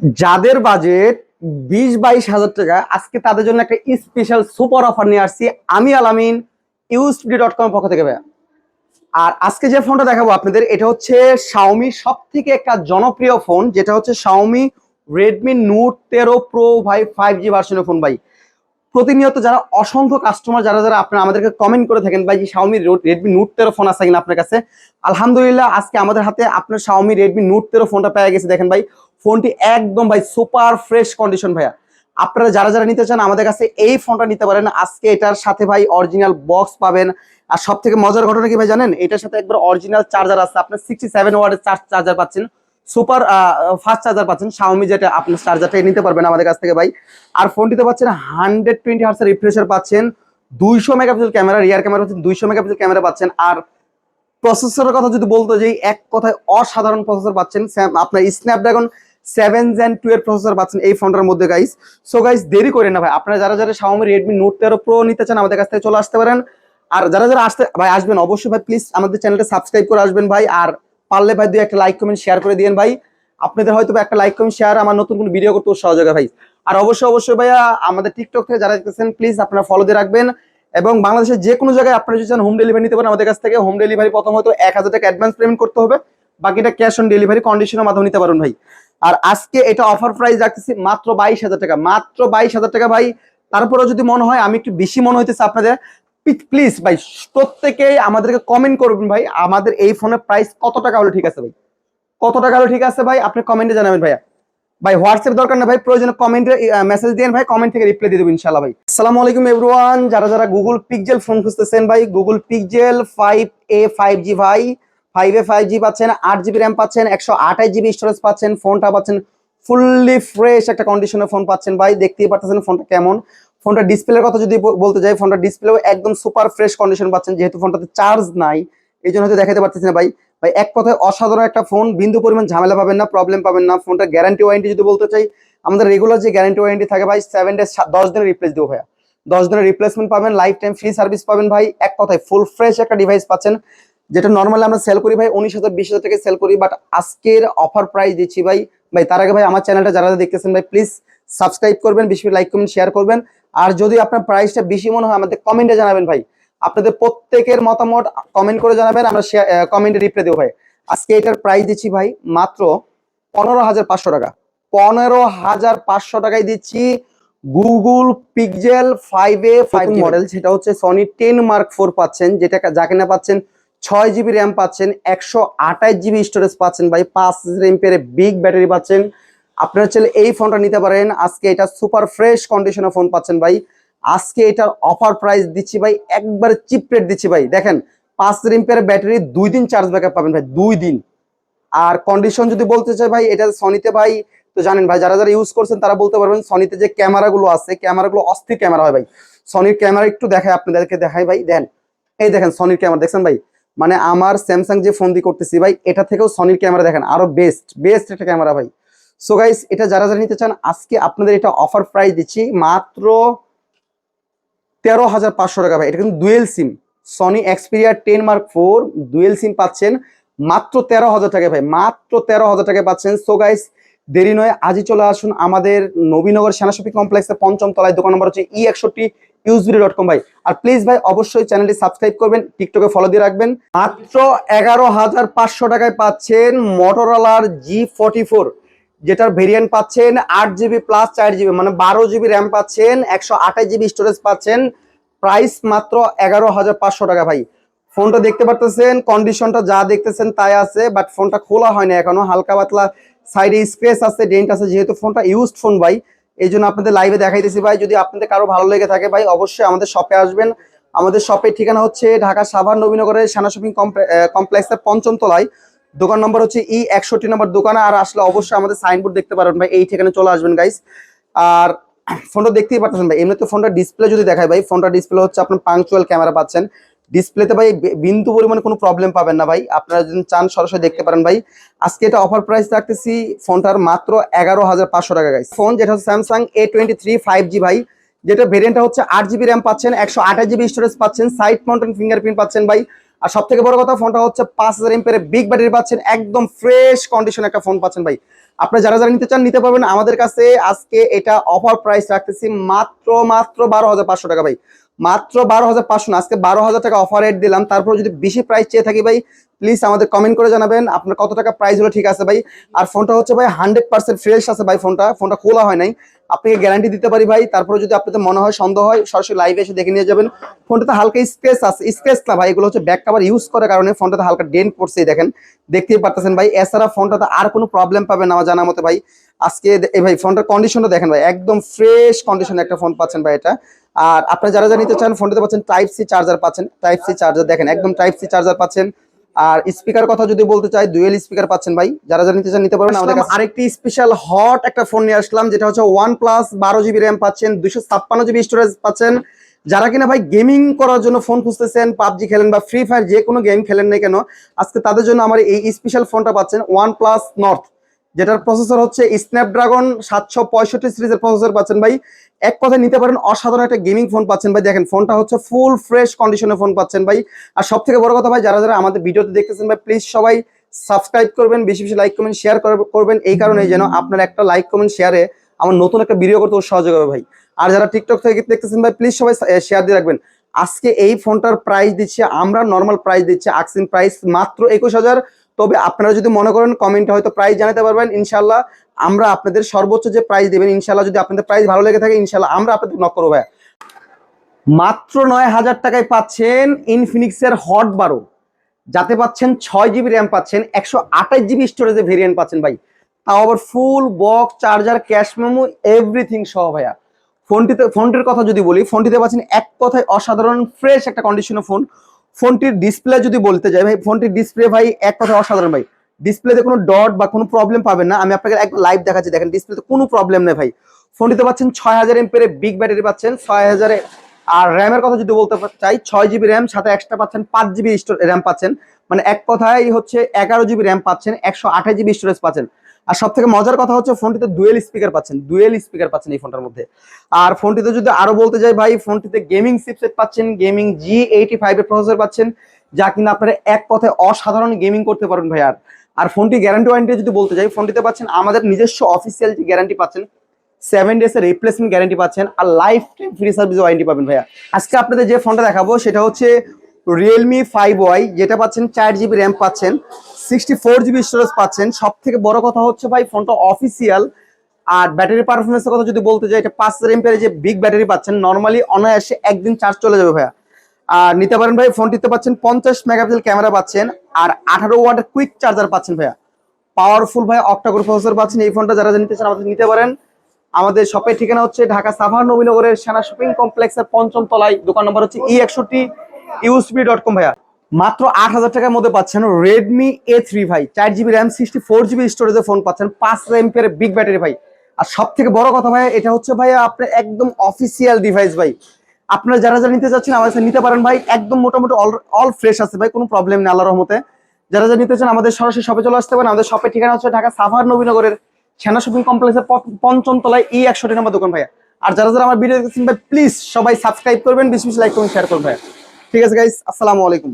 যাদের বাজেট বিশ, বাইশ হাজার টাকা, আজকে তাদের জন্য একটা স্পেশাল সুপার অফার নিয়ে আসছি। আমি আলামিন ইউসপিডি ডট কম পক্ষ থেকে আর আজকে যে ফোনটা দেখাবো আপনাদের, এটা হচ্ছে শাওমি সব থেকে একটা জনপ্রিয় ফোন যেটা হচ্ছে শাওমি রেডমি নোট তেরো প্রো ভাই ফাইভ জি ভার্সনের ফোন ভাই। প্রতিনিয়ত যারা অসংখ্য কাস্টমার যারা যারা আপনারা আমাদেরকে কমেন্ট করে থাকেন, ভাই শাওমি রেডমি নোট তেরো ফোন আছে কিনা আপনার কাছে? আলহামদুলিল্লাহ, আজকে আমাদের হাতে আপনার শাওমি রেডমি নোট তেরো ফোনটা পেয়ে গেছে। দেখেন ভাই ফোনটি একদম ভাই সুপার ফ্রেশ কন্ডিশন ভাইয়া। আপনারা যারা যারা নিতে চান, আমাদের কাছে এই ফোনটা নিতে পারেন। আজকে এটার সাথে ভাই অরিজিনাল বক্স পাবেন। আর সব থেকে মজার ঘটনা কি ভাই জানেন? এটার সাথে একবার অরিজিনাল চার্জার আছে। আপনার সিক্সটি সেভেন ওয়ার্ডের চার্জ চার্জার পাচ্ছেন। সুপার ফাস্ট চার্জার পাচ্ছেন। শাওমি যেটা আপনার চার্জারটা নিতে পারবেন আমাদের কাছ থেকে ভাই। আর ফোনটিতে পাচ্ছেন হান্ড্রেড টোয়েন্টি হার্সের রিফ্রেশার পাচ্ছেন। দুইশো মেগাপিক্সেল ক্যামেরা রিয়ার ক্যামেরা পাচ্ছেন, দুইশো মেগাপিক্সেল ক্যামেরা পাচ্ছেন। আর প্রসেসরের কথা যদি বলতে যাই, এক কথায় অসাধারণ প্রসেসর পাচ্ছেন। আপনার Snapdragon seven gen twelve processor পাচ্ছেন এই ফোনটার মধ্যে গাইস সো গাইস দেরি করেন না ভাই। আপনারা যারা যারা Xiaomi Redmi Note 13 Pro নিতে চান আমাদের কাছ থেকে চলে আসতে পারেন। আর যারা যারা আসতে ভাই, আসবেন, অবশ্যই ভাই প্লিজ আমাদের চ্যানেলটা সাবস্ক্রাইব করে আসবেন ভাই। আর পারলে ভাই দুই একটা লাইক কমেন্ট শেয়ার করে দিয়েন ভাই। আপনাদের হয়তো একটা লাইক কমেন্ট শেয়ার আমার নতুন কোনো ভিডিও করতে সহজ হবে ভাই। আর অবশ্যই অবশ্যই ভাইয়া, আমাদের টিকটক থেকে যারা দেখতেছেন প্লিজ আপনারা ফলো দিয়ে রাখবেন। এবং বাংলাদেশের যে কোনো জায়গায় আপনারা যদি চান হোম ডেলিভারি নিতে পারেন, আমাদের কাছ থেকে হোম ডেলিভারি প্রথম হয়তো এক হাজার টাকা অ্যাডভান্স পেমেন্ট করতে হবে। বাকিটা ক্যাশ অন ডেলিভারি কন্ডিশনের মাধ্যমে নিতে পারেন ভাই। আর আজকে এটা অফার প্রাইস রাখতেছি মাত্র বাইশ হাজার টাকা। মাত্র বাইশ হাজার টাকা ভাই। তারপরেও যদি মনে হয়, আমি একটু বেশি মনে হইতেছে আপনাদের প্লিজ ভাই, প্রত্যেকেই আমাদেরকে কমেন্ট করবেন ভাই, আমাদের এই ফোনের প্রাইস কত টাকা হলে ঠিক আছে ভাই? কত টাকা হলে ঠিক আছে ভাই? আপনি কমেন্টে জানাবেন ভাইয়া। ভাই হোয়াটসঅ্যাপ দরকার না ভাই, প্রয়োজনে কমেন্টে মেসেজ দিন ভাই কমেন্ট থেকে রিপ্লাই দিয়ে দেবো ইনশাল্লাহ ভাই। আসসালামু আলাইকুম এভরিওয়ান যারা যারা গুগল পিকজেল ফোন খুঁজতেছেন ভাই Google pixel five A five G ভাই ফাইভ এ ফাইভ জি পাচ্ছেন আট জিবি র্যাম পাচ্ছেন, একশো আঠাশ জিবি স্টোরেজ পাচ্ছেন ফোনটা পাচ্ছেন ফুললি ফ্রেশ একটা কন্ডিশনের ফোন পাচ্ছেন ভাই, দেখতেই পাচ্ছেন ফোনটা কেমন। ফোনটা ডিসপ্লের কথা যদি বলতে যাই, ফোনটা ডিসপ্লেও একদম সুপার ফ্রেশ কন্ডিশন পাচ্ছেন, যেহেতু ফোনটাতে চার্জ নাই এই জন্য হয়তো দেখাতে পারতেছি না ভাই। ভাই, এক কথায় অসাধারণ একটা ফোন বিন্দু পরিমাণ ঝামেলা পাবেন না প্রবলেম পাবেন না। ফোনটা গ্যারান্টি ওয়ারেন্টি যদি বলতে চাই, আমাদের রেগুলার যে গ্যারান্টি ওয়ারেন্টি থাকে ভাই সেভেন ডেজ দশ দিনের রিপ্লেস দেবো ভাইয়া। দশ দিনের রিপ্লেসমেন্ট পাবেন লাইফ টাইম ফ্রি সার্ভিস পাবেন ভাই। এক কথায় ফুল ফ্রেশ একটা ডিভাইস পাচ্ছেন, যেটা নর্মালি আমরা সেল করি ভাই, উনিশ হাজার, বিশ হাজার টাকা সেল করি বাট আজকের অফার প্রাইস দিচ্ছি ভাই। ভাই, তার আগে ভাই, আমার চ্যানেলটা যারা যারা দেখতেছেন ভাই প্লিজ সাবস্ক্রাইব করবেন, বেশি লাইক কমেন্ট শেয়ার করবেন। আর যদি আপনার প্রাইসটা বেশি মনে হয়, আমাদের কমেন্টে জানাবেন ভাই। আপনাদের প্রত্যেকের মতামত কমেন্ট করে জানাবেন, আমরা কমেন্টে রিপ্লাই দেবো ভাই। আজকে এটার প্রাইস দিচ্ছি ভাই মাত্র পনেরো হাজার পাঁচশো টাকা। পনেরো হাজার পাঁচশো টাকায় দিচ্ছি Google pixel five A five model সেটা হচ্ছে সনি টেন মার্ক ফোর পাচ্ছেন, যেটা যাকে না পাচ্ছেন, ছয় জিবি র্যাম পাচ্ছেন, একশো আঠাশ জিবি স্টোরেজ পাচ্ছেন ভাই, পাঁচ র্যাম্পের বিগ ব্যাটারি পাচ্ছেন। আপনারা চাইলে এই ফোনটা নিতে পারেন। আজকে এটা সুপার ফ্রেশ কন্ডিশনের ফোন পাচ্ছেন ভাই। আজকে এটার অফার প্রাইস দিচ্ছি ভাই, একবার চিপ রেট দিচ্ছি ভাই। দেখেন, পাঁচ রিম্পের ব্যাটারি দুই দিন চার্জ ব্যাকআপ পাবেন ভাই, দুই দিন। আর কন্ডিশন যদি বলতে চাই ভাই, এটা সনিতে ভাই, তো জানেন ভাই, যারা যারা ইউজ করছেন, তারা বলতে পারবেন সনিতে যে ক্যামেরাগুলো আছে ক্যামেরাগুলো অস্থির ক্যামেরা হয় ভাই। সনির ক্যামেরা একটু দেখায় আপনাদেরকে দেখাই ভাই। দেন, এই দেখেন সনির ক্যামেরা দেখছেন ভাই? মানে আমার স্যামসাং যে ফোন দিয়ে করতেছি ভাই, এটা থেকেও সনির ক্যামেরা দেখেন, আরও বেস্ট বেস্ট একটা ক্যামেরা ভাই। সো গাইস এটা যারা যারা নিতে চান, আজকে আপনাদের এটা অফার প্রাইস দিচ্ছি মাত্র তেরো হাজার পাঁচশো টাকা ভাই। এটা কিন্তু dual SIM Sony Xperia ten mark four dual SIM পাচ্ছেন মাত্র তেরো হাজার টাকা ভাই। মাত্র তেরো হাজার টাকা পাচ্ছেন। সো গাইস দেরি নয়, আজই চলে আসুন আমাদের নবীনগর সেনা শপিং কমপ্লেক্সের পঞ্চম তলায়। দোকান নম্বর হচ্ছে ই একষট্টি ইউজবিডি ডট কম ভাই। আর প্লিজ ভাই, অবশ্যই চ্যানেলটি সাবস্ক্রাইব করবেন টিকটকে ফলো দিয়ে রাখবেন। মাত্র এগারো হাজার পাঁচশো টাকায় পাচ্ছেন মোটরোলার জি ফোর্টি ফোর যেটার ভেরিয়েন্ট পাচ্ছেন আট জিবি প্লাস চার জিবি মানে বারো জিবি র্যাম পাচ্ছেন, একশো আঠাশ জিবি স্টোরেজ পাচ্ছেন প্রাইস মাত্র এগারো হাজার পাঁচশো টাকা ভাই। ফোনটা দেখতে পারতেছেন কন্ডিশনটা যা দেখতেছেন তাই আছে বাট ফোনটা খোলা হয় না এখনও, হালকা পাতলা সাইডে স্ক্রেচ আছে ডেন্ট আছে, যেহেতু ফোনটা ইউজড ফোন ভাই এই জন্য আপনাদের লাইভে দেখাইতেছি ভাই। যদি আপনাদের কারও ভালো লেগে থাকে ভাই, অবশ্যই আমাদের শপে আসবেন। আমাদের শপের ঠিকানা হচ্ছে ঢাকা সাভার নবীনগরের সেনা শপিং কমপ্লেক্সের পঞ্চম তলায়। দোকান নম্বর হচ্ছে ই একষট্টি নম্বর দোকানে, আর আসলে অবশ্যই আমাদের সাইনবোর্ড দেখতে পারবেন ভাই, এই ঠিকানা চলে আসবেন গাইস আর ফোনটা দেখতেই পাচ্ছেন ভাই, এমনিতে ফোনটা ডিসপ্লে যদি দেখায় ভাই, ফোনটা ডিসপ্লে হচ্ছে আপনার পাংচুয়াল ক্যামেরা পাচ্ছেন। ডিসপ্লেতে ভাই বিন্দু পরিমাণে কোনো প্রবলেম পাবেন না ভাই, আপনারা যদি চান সরাসরি দেখতে পারেন ভাই। আজকে এটা অফার প্রাইস রাখতেছি ফোনটার মাত্র এগারো হাজার পাঁচশো টাকা গাইস ফোন যেটা হচ্ছে Samsung A twenty three five G ভাই, যেটা ভেরিয়েন্টটা হচ্ছে আট জিবি র্যাম পাচ্ছেন, একশো আঠাশ জিবি স্টোরেজ পাচ্ছেন সাইড মাউন্টেন ফিঙ্গারপ্রিন্ট পাচ্ছেন ভাই। আর সব থেকে বড় কথা, ফোনটা হচ্ছে পাঁচ হাজার এমপের বিগ ব্যাটারি পাচ্ছেন, একদম ফ্রেশ কন্ডিশন একটা ফোন পাচ্ছেন ভাই। আপনারা যারা যারা নিতে চান, নিতে পারবেন। আমাদের কাছে আজকে এটা অফার প্রাইস রাখতেছি মাত্র মাত্র বারো হাজার পাঁচশো টাকা ভাই। মাত্র বারো হাজার পাঁচশো আজকে বারো হাজার টাকা অফার রেট দিলাম। তারপর যদি বেশি প্রাইস চেয়ে থাকি ভাই প্লিজ আমাদের কমেন্ট করে জানাবেন। আপনার কত টাকা প্রাইস হলো ঠিক আছে ভাই। আর ফোনটা হচ্ছে ভাই হান্ড্রেড পার্সেন্ট ফ্রেশ আছে ভাই ফোনটা ফোনটা খোলা হয় নাই। আপনাকে গ্যারান্টি দিতে পারি ভাই। তারপরে যদি আপনাদের মনে হয়, সন্দেহ হয়, সরাসরি লাইভে এসে দেখে নিয়ে যাবেন। ফোনটাতে হালকা স্ক্রেচ আছে স্ক্রেচ না ভাই, এগুলো হচ্ছে ব্যাক কাভার ইউজ করার কারণে ফোনটাতে হালকা ডেন্ট পড়ছে দেখেন। দেখতেই পারতেছেন ভাই। এছাড়া ফোনটাতে আর কোনো প্রবলেম পাবে না আমার জানা মতে ভাই। আজকে এই ভাই ফোনটার কন্ডিশনটা দেখেন ভাই, একদম ফ্রেশ কন্ডিশনে একটা ফোন পাচ্ছেন ভাই এটা। আর আপনারা যারা যারা নিতে চান ফোনটাতে পাচ্ছেন টাইপ সি চার্জার পাচ্ছেন। টাইপ সি চার্জার দেখেন একদম টাইপ সি চার্জার পাচ্ছেন। আর স্পিকার কথা যদি বলতে চাই ডুয়েল স্পিকার পাচ্ছেন ভাই। যারা যারা নিতে চান নিতে পারবেন। আমাদের কাছে আরেকটি স্পেশাল হট একটা ফোন নিয়ে আসলাম যেটা হচ্ছে ওয়ান প্লাস বারো জিবি র্যাম পাচ্ছেন দুশো ছাপ্পান্ন জিবি স্টোরেজ পাচ্ছেন। যারা কিনা ভাই গেমিং করার জন্য ফোন খুঁজতেছেন পাবজি খেলেন বা ফ্রি ফায়ার যে কোনো গেম খেলেন না কেন আজকে তাদের জন্য আমার এই স্পেশাল ফোনটা পাচ্ছেন ওয়ান প্লাস নর্থ যেটার প্রসেসর হচ্ছে স্ন্যাপড্রাগন সাতশো পঁয়ষট্টি সিরিজের প্রসেসর পাচ্ছেন ভাই। এক কথায় নিতে পারেন, অসাধারণ একটা গেমিং ফোন পাচ্ছেন ভাই। দেখেন ফোনটা হচ্ছে ফুল ফ্রেশ কন্ডিশনের ফোন পাচ্ছেন ভাই। আর সব থেকে বড় কথা ভাই, যারা যারা আমাদের ভিডিওতে দেখতেছেন ভাই প্লিজ সবাই সাবস্ক্রাইব করবেন, বেশি বেশি লাইক কমেন্ট শেয়ার করবেন। এই কারণে যেন আপনার একটা লাইক কমেন্ট শেয়ারে আমার নতুন একটা ভিডিও করতে সহযোগ হবে ভাই। আর যারা টিকটক থেকে দেখতেছেন ভাই প্লিজ সবাই শেয়ার দিয়ে রাখবেন। আজকে এই ফোনটার প্রাইস দিচ্ছে, আমরা নর্মাল প্রাইস দিচ্ছি আকসিন প্রাইস মাত্র একুশ হাজার তবে আপনারা যদি মনে করেন কমেন্টে হয়তো প্রাইস জানাতে পারবেন ইনশাল্লাহ আমরা আপনাদের সর্বোচ্চ যে প্রাইস দেবেন ইনশাল্লাহ যদি আপনাদের প্রাইস ভালো লেগে থাকে ইনশাল্লাহ আমরা আপনাদের নক করব ভাই। মাত্র নয় হাজার টাকায় পাচ্ছেন ইনফিনিক্সের হট বারো। যাতে পাচ্ছেন ছয় জিবি র্যাম পাচ্ছেন, একশো আঠাশ জিবি স্টোরেজে ভেরিয়েন্ট পাচ্ছেন ভাই। তাও আবার full box charger cash memo everything সহ ভাইয়া। ফোনটিতে, ফোনটির কথা যদি বলি, ফোনটিতে পাচ্ছেন এক কথায় অসাধারণ ফ্রেশ একটা কন্ডিশনের ফোন ফোনটির ডিসপ্লে যদি বলতে যাই, ভাই, ফোনটির ডিসপ্লে ভাই, এক কথায় অসাধারণ ভাই। ডিসপ্লেতে কোনো ডট বা কোনো প্রবলেম পাবেন না। আমি আপনাকে এক লাইভ দেখাচ্ছি। দেখেন ডিসপ্লেতে কোনো প্রবলেম নেই ভাই। ফোনটিতে পাচ্ছেন ছয় হাজার এমপের বিগ ব্যাটারি পাচ্ছেন, ছয় হাজারে আর র্যামের কথা যদি বলতে চাই, ছয় জিবি র্যাম সাথে এক্সট্রা পাচ্ছেন পাঁচ জিবি র্যাম পাচ্ছেন। মানে এক কথায় হচ্ছে এগারো জিবি র্যাম পাচ্ছেন, একশো আঠাশ জিবি স্টোরেজ পাচ্ছেন। আর সব থেকে মজার কথা হচ্ছে ফোনটিতে ডুয়েল স্পিকার পাচ্ছেন ডুয়েল স্পিকার পাচ্ছেন এই ফোনটার মধ্যে। আর ফোনটিতে যদি আরও বলতে যাই ভাই, ফোনটিতে গেমিং চিপসেট পাচ্ছেন, গেমিং জি এইটি ফাইভের প্রসেসর পাচ্ছেন, যা কিনা আপনারা এক কথায় অসাধারণ গেমিং করতে পারবেন ভাই। আর আর ফোনটি গ্যারান্টি ওয়ারেন্টি যদি বলতে যাই, ফোনটিতে পাচ্ছেন আমাদের নিজস্ব অফিসিয়াল যে গ্যারান্টি পাচ্ছেন সেভেন ডেজ এর রিপ্লেসমেন্ট গ্যারান্টি পাচ্ছেন, আর lifetime free service warranty পাবেন ভাইয়া। আজকে আপনাদের যে ফোনটা দেখাবো, সেটা হচ্ছে রিয়েলমি ফাইভ ওয়াই যেটা পাচ্ছেন চার জিবি র্যাম পাচ্ছেন। সিক্সটি ফোর জিবি স্টোরেজ পাচ্ছেন। সব থেকে বড় কথা হচ্ছে ভাই, ফোনটা অফিসিয়াল আর ব্যাটারি পারফরমেন্সের কথা যদি বলতে যাই, এটা পাঁচ হাজার এমপের যে বিগ ব্যাটারি পাচ্ছেন নর্মালি অনায়াসে একদিন চার্জ চলে যাবে ভাইয়া। আর নিতে পারেন ভাই ফোনটিতে পাচ্ছেন পঞ্চাশ মেগাপিক্সেল ক্যামেরা পাচ্ছেন, আর আঠারো ওয়াটের কুইক চার্জার পাচ্ছেন ভাইয়া। পাওয়ারফুল ভাই অক্টাকোর প্রসেসর পাচ্ছেন। এই ফোনটা যারা নিতে চান, আমাদের নিতে পারেন। আমাদের শপের ঠিকানা হচ্ছে ঢাকা সাভার নবীনগরের সেনা শপিং কমপ্লেক্সের পঞ্চম তলায়। দোকান নম্বর হচ্ছে ই একষট্টি ইউসবি ডট কম ভাইয়া। মাত্র আট হাজার টাকার মধ্যে পাচ্ছেন রেডমি এ থ্রি ভাই। চার GB RAM sixty four GB স্টোরেজের ফোন পাচ্ছেন। পাঁচ এমপের বিগ ব্যাটারি ভাই। আর সব থেকে বড় কথা ভাই, এটা হচ্ছে ভাই আপনার একদম অফিসিয়াল ডিভাইস ভাই। আপনারা যারা যারা নিতে চাচ্ছেন, আমাদের নিতে পারেন ভাই। একদম মোটামুটি অল অল ফ্রেশ আছে ভাই, কোনো প্রবলেম নেই, আল্লাহর রহমতে। যারা যারা নিতে চান, আমাদের সরাসরি শপে চলে আসতে পারেন। আমাদের শপের ঠিকানা হচ্ছে ঢাকা সাভার নবীনগরের সেনা শপিং কমপ্লেক্সের পঞ্চম তলায় ই একশোটি নম্বর দোকান ভাইয়া। আর যারা যারা আমার ভিডিও দেখছেন ভাই প্লিজ সবাই সাবস্ক্রাইব করবেন, বেশি বেশি লাইক করবেন শেয়ার করবেন ভাইয়া। ঠিক আছে গাইস আসসালামু আলাইকুম।